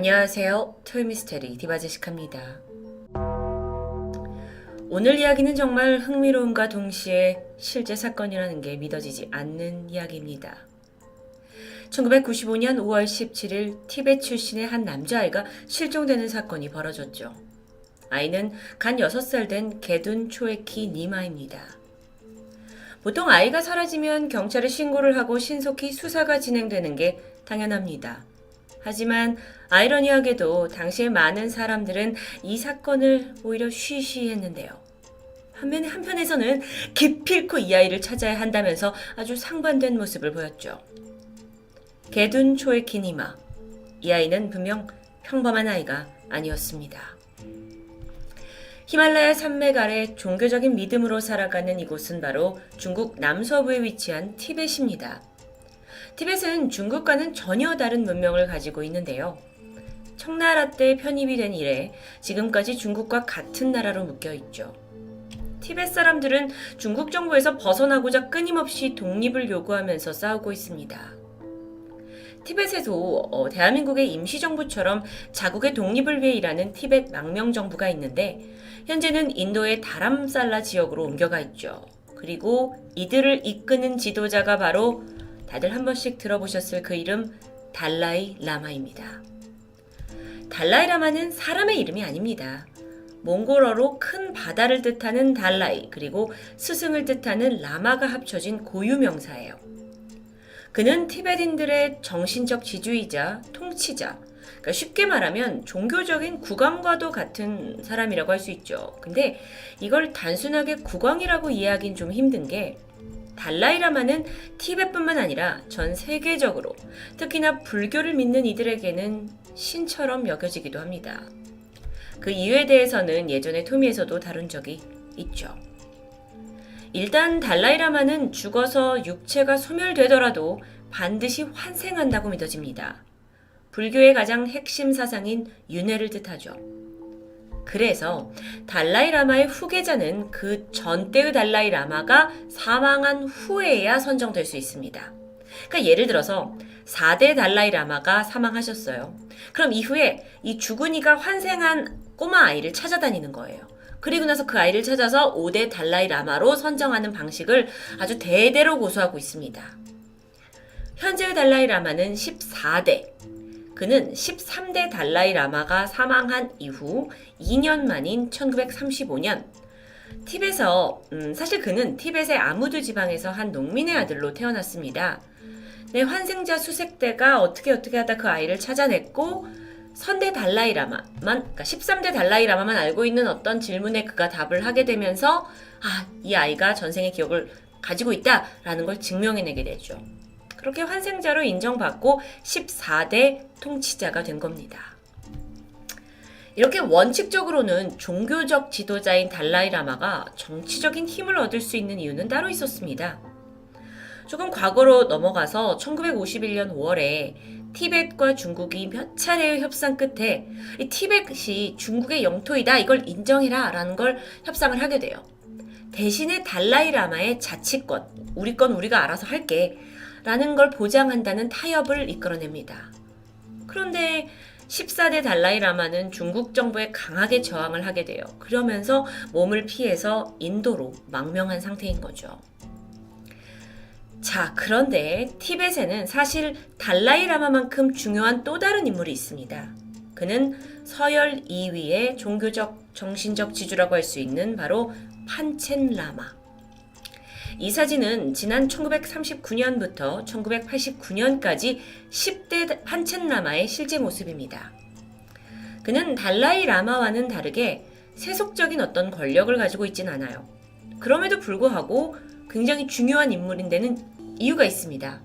안녕하세요. 토요미스테리 디바제식합니다. 오늘 이야기는 정말 흥미로움과 동시에 실제 사건이라는 게 믿어지지 않는 이야기입니다. 1995년 5월 17일 티베트 출신의 한 남자아이가 실종되는 사건이 벌어졌죠. 아이는 간 6살 된 게둔 초에키 니마입니다. 보통 아이가 사라지면 경찰에 신고를 하고 신속히 수사가 진행되는 게 당연합니다. 하지만 아이러니하게도 당시에 많은 사람들은 이 사건을 오히려 쉬쉬했는데요. 한면에 한편에서는 기필코 이 아이를 찾아야 한다면서 아주 상반된 모습을 보였죠. 게둔 초에키니마. 이 아이는 분명 평범한 아이가 아니었습니다. 히말라야 산맥 아래 종교적인 믿음으로 살아가는 이곳은 바로 중국 남서부에 위치한 티벳입니다. 티벳은 중국과는 전혀 다른 문명을 가지고 있는데요. 청나라 때 편입이 된 이래 지금까지 중국과 같은 나라로 묶여 있죠. 티벳 사람들은 중국 정부에서 벗어나고자 끊임없이 독립을 요구하면서 싸우고 있습니다. 티벳에도 어, 대한민국의 임시정부처럼 자국의 독립을 위해 일하는 티벳 망명정부가 있는데 현재는 인도의 다람살라 지역으로 옮겨가 있죠. 그리고 이들을 이끄는 지도자가 바로 다들 한 번씩 들어보셨을 그 이름 달라이 라마입니다. 달라이 라마는 사람의 이름이 아닙니다. 몽골어로 큰 바다를 뜻하는 달라이 그리고 스승을 뜻하는 라마가 합쳐진 고유명사예요. 그는 티베딘들의 정신적 지주이자 통치자, 그러니까 쉽게 말하면 종교적인 국왕과도 같은 사람이라고 할 수 있죠. 근데 이걸 단순하게 국왕이라고 이해하긴 좀 힘든 게 달라이 라마는 티벳뿐만 아니라 전 세계적으로 특히나 불교를 믿는 이들에게는 신처럼 여겨지기도 합니다. 그 이유에 대해서는 예전에 토미에서도 다룬 적이 있죠. 일단 달라이 라마는 죽어서 육체가 소멸되더라도 반드시 환생한다고 믿어집니다. 불교의 가장 핵심 사상인 윤회를 뜻하죠. 그래서 달라이라마의 후계자는 그 전때의 달라이라마가 사망한 후에야 선정될 수 있습니다. 그러니까 예를 들어서 4대 달라이라마가 사망하셨어요. 그럼 이후에 이 죽은 이가 환생한 꼬마 아이를 찾아다니는 거예요. 그리고 나서 그 아이를 찾아서 5대 달라이라마로 선정하는 방식을 아주 대대로 고수하고 있습니다. 현재의 달라이라마는 14대, 그는 13대 달라이 라마가 사망한 이후 2년 만인 1935년 티벳에서 음, 사실 그는 티벳의 아무드 지방에서 한 농민의 아들로 태어났습니다. 네, 환생자 수색대가 어떻게 어떻게 하다 그 아이를 찾아냈고 선대 달라이라마만 그러니까 13대 달라이라마만 알고 있는 어떤 질문에 그가 답을 하게 되면서 아, 이 아이가 전생의 기억을 가지고 있다라는 걸 증명해내게 되죠. 그렇게 환생자로 인정받고 14대 통치자가 된 겁니다. 이렇게 원칙적으로는 종교적 지도자인 달라이라마가 정치적인 힘을 얻을 수 있는 이유는 따로 있었습니다. 조금 과거로 넘어가서 1951년 5월에 티벳과 중국이 몇 차례의 협상 끝에 이 티벳이 중국의 영토이다 이걸 인정해라 라는 걸 협상을 하게 돼요. 대신에 달라이라마의 자치권, 우리 건 우리가 알아서 할게 라는 걸 보장한다는 타협을 이끌어냅니다. 그런데 14대 달라이라마는 중국 정부에 강하게 저항을 하게 돼요. 그러면서 몸을 피해서 인도로 망명한 상태인 거죠. 자, 그런데 티벳에는 사실 달라이라마만큼 중요한 또 다른 인물이 있습니다. 그는 서열 2위의 종교적, 정신적 지주라고 할 수 있는 바로 판첸 라마. 이 사진은 지난 1939년부터 1989년까지 10대 판첸 라마의 실제 모습입니다. 그는 달라이 라마와는 다르게 세속적인 어떤 권력을 가지고 있진 않아요. 그럼에도 불구하고 굉장히 중요한 인물인 데는 이유가 있습니다.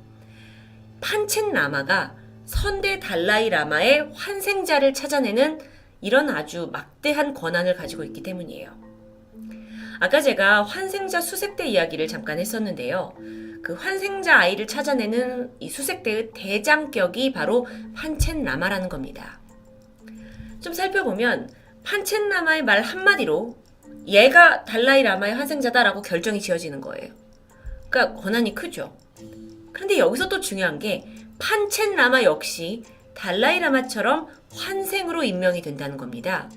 판첸 라마가 선대 달라이 라마의 환생자를 찾아내는 이런 아주 막대한 권한을 가지고 있기 때문이에요. 아까 제가 환생자 수색대 이야기를 잠깐 했었는데요. 그 환생자 아이를 찾아내는 이 수색대의 대장격이 바로 판첸 라마라는 겁니다. 좀 살펴보면 판첸 라마의 말 한마디로 얘가 달라이 라마의 환생자다라고 결정이 지어지는 거예요. 그러니까 권한이 크죠. 그런데 여기서 또 중요한 게 판첸 라마 역시 달라이 라마처럼 환생으로 임명이 된다는 겁니다.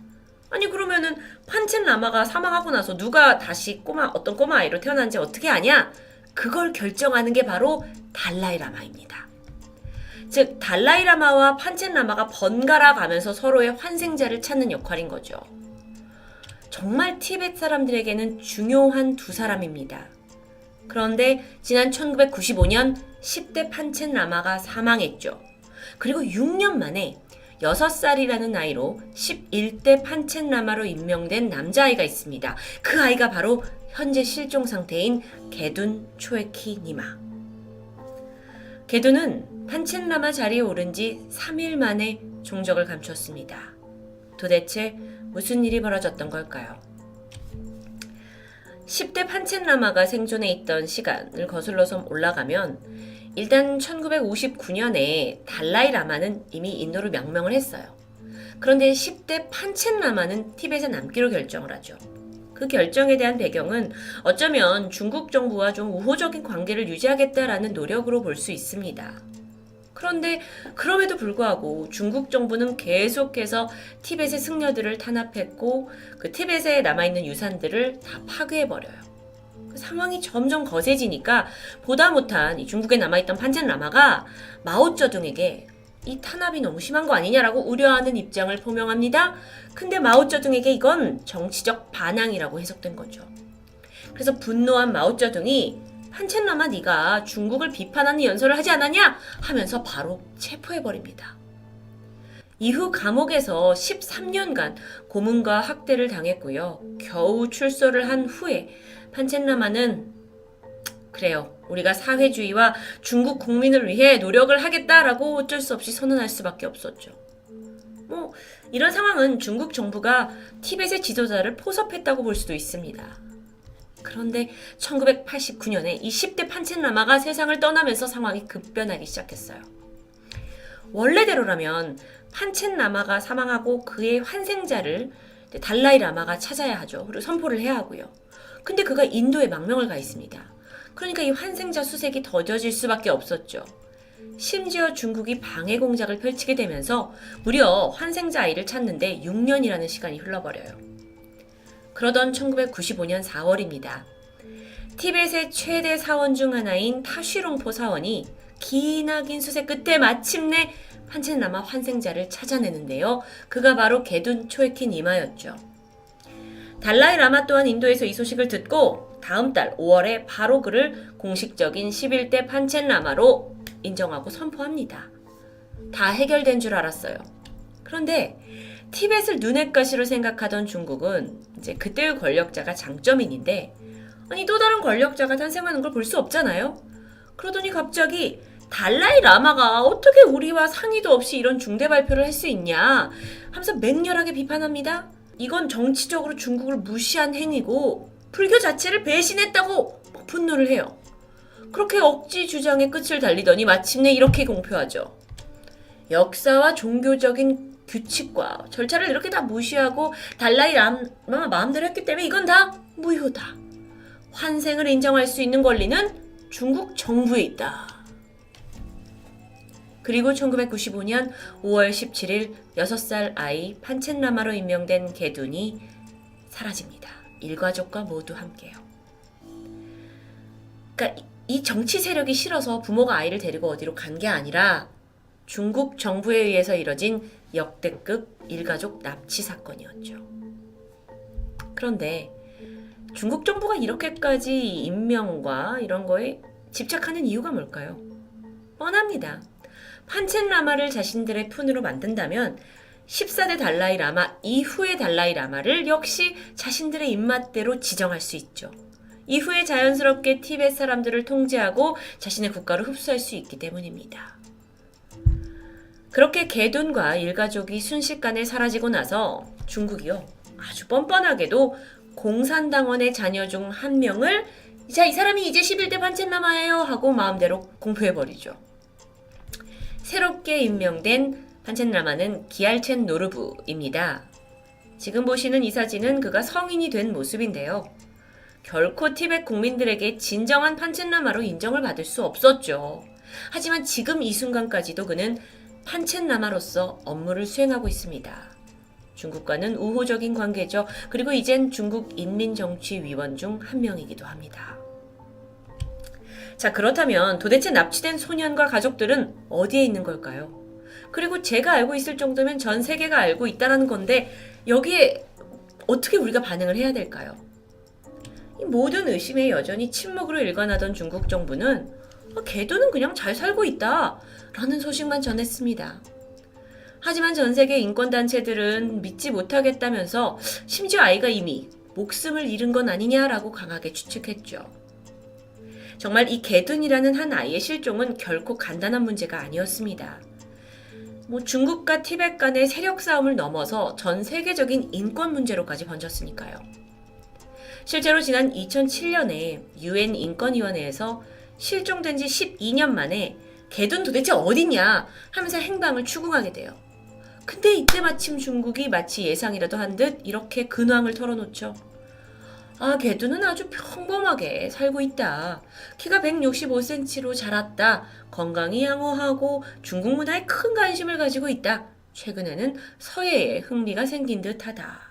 아니 그러면은 판첸 라마가 사망하고 나서 누가 다시 꼬마 어떤 꼬마 아이로 태어난지 어떻게 아냐? 그걸 결정하는 게 바로 달라이 라마입니다. 즉 달라이 라마와 판첸 라마가 번갈아 가면서 서로의 환생자를 찾는 역할인 거죠. 정말 티벳 사람들에게는 중요한 두 사람입니다. 그런데 지난 1995년 10대 판첸 라마가 사망했죠. 그리고 6년 만에 6살이라는 나이로 11대 판첸 라마로 임명된 남자아이가 있습니다. 그 아이가 바로 현재 실종 상태인 게둔 초에키 니마. 게둔은 판첸 라마 자리에 오른 지 3일 만에 종적을 감췄습니다. 도대체 무슨 일이 벌어졌던 걸까요? 10대 판첸 라마가 생존해 있던 시간을 거슬러서 올라가면 일단 1959년에 달라이 라마는 이미 인도로 명명을 했어요. 그런데 10대 판첸 라마는 티벳에 남기로 결정을 하죠. 그 결정에 대한 배경은 어쩌면 중국 정부와 좀 우호적인 관계를 유지하겠다라는 노력으로 볼 수 있습니다. 그런데 그럼에도 불구하고 중국 정부는 계속해서 티벳의 승려들을 탄압했고 그 티벳에 남아있는 유산들을 다 파괴해버려요. 그 상황이 점점 거세지니까 보다 못한 이 중국에 남아있던 판첸 라마가 마오쩌둥에게 이 탄압이 너무 심한 거 아니냐라고 우려하는 입장을 표명합니다. 근데 마오쩌둥에게 이건 정치적 반항이라고 해석된 거죠. 그래서 분노한 마오쩌둥이 판첸라마 네가 중국을 비판하는 연설을 하지 않았냐 하면서 바로 체포해 버립니다. 이후 감옥에서 13년간 고문과 학대를 당했고요. 겨우 출소를 한 후에 판첸라마는 그래요. 우리가 사회주의와 중국 국민을 위해 노력을 하겠다라고 어쩔 수 없이 선언할 수밖에 없었죠. 뭐 이런 상황은 중국 정부가 티벳의 지도자를 포섭했다고 볼 수도 있습니다. 그런데 1989년에 이 10대 판첸라마가 세상을 떠나면서 상황이 급변하기 시작했어요. 원래대로라면 판첸라마가 사망하고 그의 환생자를 달라이 라마가 찾아야 하죠. 그리고 선포를 해야 하고요. 근데 그가 인도에 망명을 가 있습니다. 그러니까 이 환생자 수색이 더뎌질 수밖에 없었죠. 심지어 중국이 방해 공작을 펼치게 되면서 무려 환생자 아이를 찾는데 6년이라는 시간이 흘러버려요. 그러던 1995년 4월입니다. 티벳의 최대 사원 중 하나인 타쉬롱포 사원이 기나긴 수색 끝에 마침내 판첸라마 환생자를 찾아내는데요. 그가 바로 게둔 초에킨 이마였죠. 달라이 라마 또한 인도에서 이 소식을 듣고 다음 달 5월에 바로 그를 공식적인 11대 판첸 라마로 인정하고 선포합니다. 다 해결된 줄 알았어요. 그런데 티벳을 눈엣 가시로 생각하던 중국은 이제 그때의 권력자가 장점인인데 아니 또 다른 권력자가 탄생하는 걸 볼 수 없잖아요. 그러더니 갑자기 달라이 라마가 어떻게 우리와 상의도 없이 이런 중대 발표를 할 수 있냐 하면서 맹렬하게 비판합니다. 이건 정치적으로 중국을 무시한 행위고 불교 자체를 배신했다고 막 분노를 해요. 그렇게 억지 주장의 끝을 달리더니 마침내 이렇게 공표하죠. 역사와 종교적인 규칙과 절차를 이렇게 다 무시하고 달라이 라마 마음대로 했기 때문에 이건 다 무효다. 환생을 인정할 수 있는 권리는 중국 정부에 있다. 그리고 1995년 5월 17일 6살 아이 판첸라마로 임명된 게둔이 사라집니다. 일가족과 모두 함께요. 그러니까 이 정치 세력이 싫어서 부모가 아이를 데리고 어디로 간 게 아니라 중국 정부에 의해서 이뤄진 역대급 일가족 납치 사건이었죠. 그런데 중국 정부가 이렇게까지 임명과 이런 거에 집착하는 이유가 뭘까요? 뻔합니다. 판첸 라마를 자신들의 푼으로 만든다면 14대 달라이 라마 이후의 달라이 라마를 역시 자신들의 입맛대로 지정할 수 있죠. 이후에 자연스럽게 티벳 사람들을 통제하고 자신의 국가로 흡수할 수 있기 때문입니다. 그렇게 개둔과 일가족이 순식간에 사라지고 나서 중국이요. 아주 뻔뻔하게도 공산당원의 자녀 중 한 명을 자, 이 사람이 이제 11대 판첸라마예요 하고 마음대로 공표해버리죠. 새롭게 임명된 판첸라마는 기알첸 노르부입니다. 지금 보시는 이 사진은 그가 성인이 된 모습인데요. 결코 티벳 국민들에게 진정한 판첸라마로 인정을 받을 수 없었죠. 하지만 지금 이 순간까지도 그는 판첸라마로서 업무를 수행하고 있습니다. 중국과는 우호적인 관계죠. 그리고 이젠 중국 인민정치위원 중 한 명이기도 합니다. 자, 그렇다면 도대체 납치된 소년과 가족들은 어디에 있는 걸까요? 그리고 제가 알고 있을 정도면 전 세계가 알고 있다는 건데 여기에 어떻게 우리가 반응을 해야 될까요? 이 모든 의심에 여전히 침묵으로 일관하던 중국 정부는 어, 개도는 그냥 잘 살고 있다 라는 소식만 전했습니다. 하지만 전 세계 인권단체들은 믿지 못하겠다면서 심지어 아이가 이미 목숨을 잃은 건 아니냐라고 강하게 추측했죠. 정말 이 개둔이라는 한 아이의 실종은 결코 간단한 문제가 아니었습니다. 뭐 중국과 티벳 간의 세력 싸움을 넘어서 전 세계적인 인권 문제로까지 번졌으니까요. 실제로 지난 2007년에 유엔 인권위원회에서 실종된 지 12년 만에 개둔 도대체 어디냐 하면서 행방을 추궁하게 돼요. 근데 이때 마침 중국이 마치 예상이라도 한 듯 이렇게 근황을 털어놓죠. 아, 개두는 아주 평범하게 살고 있다. 키가 165cm로 자랐다. 건강이 양호하고 중국 문화에 큰 관심을 가지고 있다. 최근에는 서예에 흥미가 생긴 듯하다.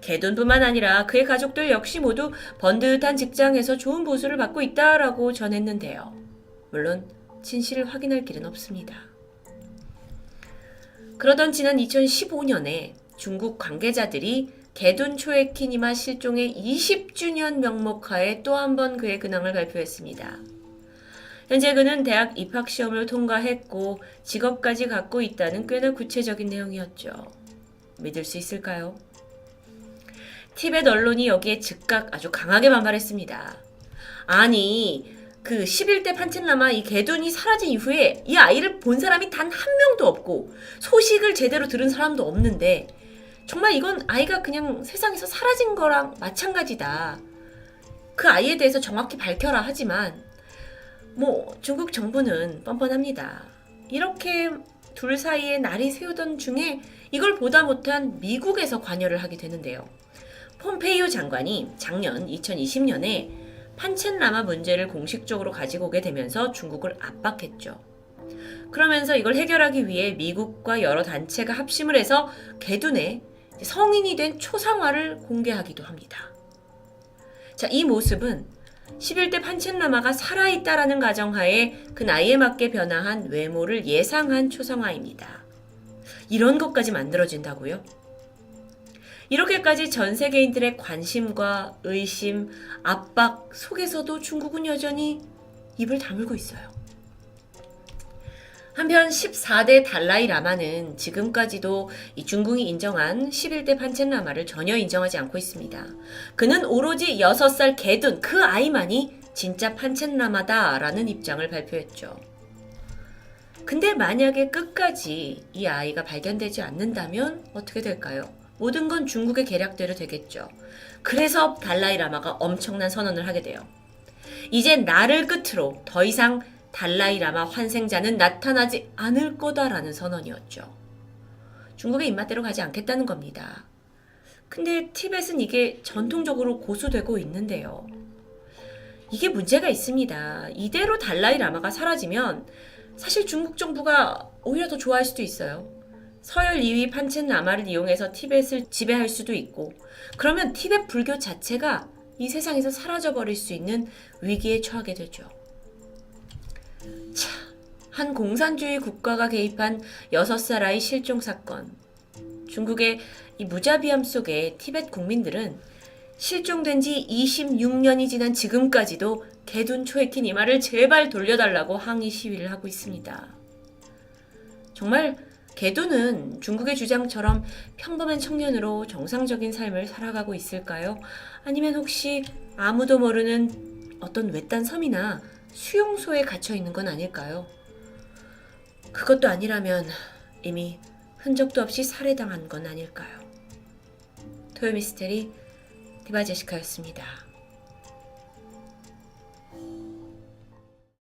개돈뿐만 아니라 그의 가족들 역시 모두 번듯한 직장에서 좋은 보수를 받고 있다라고 전했는데요. 물론 진실을 확인할 길은 없습니다. 그러던 지난 2015년에 중국 관계자들이 개둔 초에키니마 실종의 20주년 명목하에 또 한 번 그의 근황을 발표했습니다. 현재 그는 대학 입학 시험을 통과했고 직업까지 갖고 있다는 꽤나 구체적인 내용이었죠. 믿을 수 있을까요? 티벳 언론이 여기에 즉각 아주 강하게 반발했습니다. 아니, 그 11대 판첸라마 이 개둔이 사라진 이후에 이 아이를 본 사람이 단 한 명도 없고 소식을 제대로 들은 사람도 없는데 정말 이건 아이가 그냥 세상에서 사라진 거랑 마찬가지다. 그 아이에 대해서 정확히 밝혀라 하지만 뭐 중국 정부는 뻔뻔합니다. 이렇게 둘 사이에 날이 새우던 중에 이걸 보다 못한 미국에서 관여를 하게 되는데요. 폼페이오 장관이 작년 2020년에 판첸라마 문제를 공식적으로 가지고 오게 되면서 중국을 압박했죠. 그러면서 이걸 해결하기 위해 미국과 여러 단체가 합심을 해서 개둔에 성인이 된 초상화를 공개하기도 합니다. 자, 이 모습은 11대 판첸라마가 살아있다라는 가정하에 그 나이에 맞게 변화한 외모를 예상한 초상화입니다. 이런 것까지 만들어진다고요? 이렇게까지 전 세계인들의 관심과 의심, 압박 속에서도 중국은 여전히 입을 다물고 있어요. 한편 14대 달라이 라마는 지금까지도 이 중국이 인정한 11대 판첸 라마를 전혀 인정하지 않고 있습니다. 그는 오로지 6살 개둔 그 아이만이 진짜 판첸 라마다라는 입장을 발표했죠. 근데 만약에 끝까지 이 아이가 발견되지 않는다면 어떻게 될까요? 모든 건 중국의 계략대로 되겠죠. 그래서 달라이 라마가 엄청난 선언을 하게 돼요. 이제 나를 끝으로 더 이상 달라이 라마 환생자는 나타나지 않을 거다라는 선언이었죠. 중국의 입맛대로 가지 않겠다는 겁니다. 근데 티벳은 이게 전통적으로 고수되고 있는데요. 이게 문제가 있습니다. 이대로 달라이 라마가 사라지면 사실 중국 정부가 오히려 더 좋아할 수도 있어요. 서열 2위 판첸 라마를 이용해서 티벳을 지배할 수도 있고 그러면 티벳 불교 자체가 이 세상에서 사라져 버릴 수 있는 위기에 처하게 되죠. 차, 한 공산주의 국가가 개입한 6살 아이 실종 사건. 중국의 이 무자비함 속에 티벳 국민들은 실종된 지 26년이 지난 지금까지도 개둔 초에킨 이마를 제발 돌려달라고 항의 시위를 하고 있습니다. 정말 개두는 중국의 주장처럼 평범한 청년으로 정상적인 삶을 살아가고 있을까요? 아니면 혹시 아무도 모르는 어떤 외딴 섬이나 수용소에 갇혀 있는 건 아닐까요? 그것도 아니라면 이미 흔적도 없이 살해당한 건 아닐까요? 토요미스테리 디바제시카였습니다.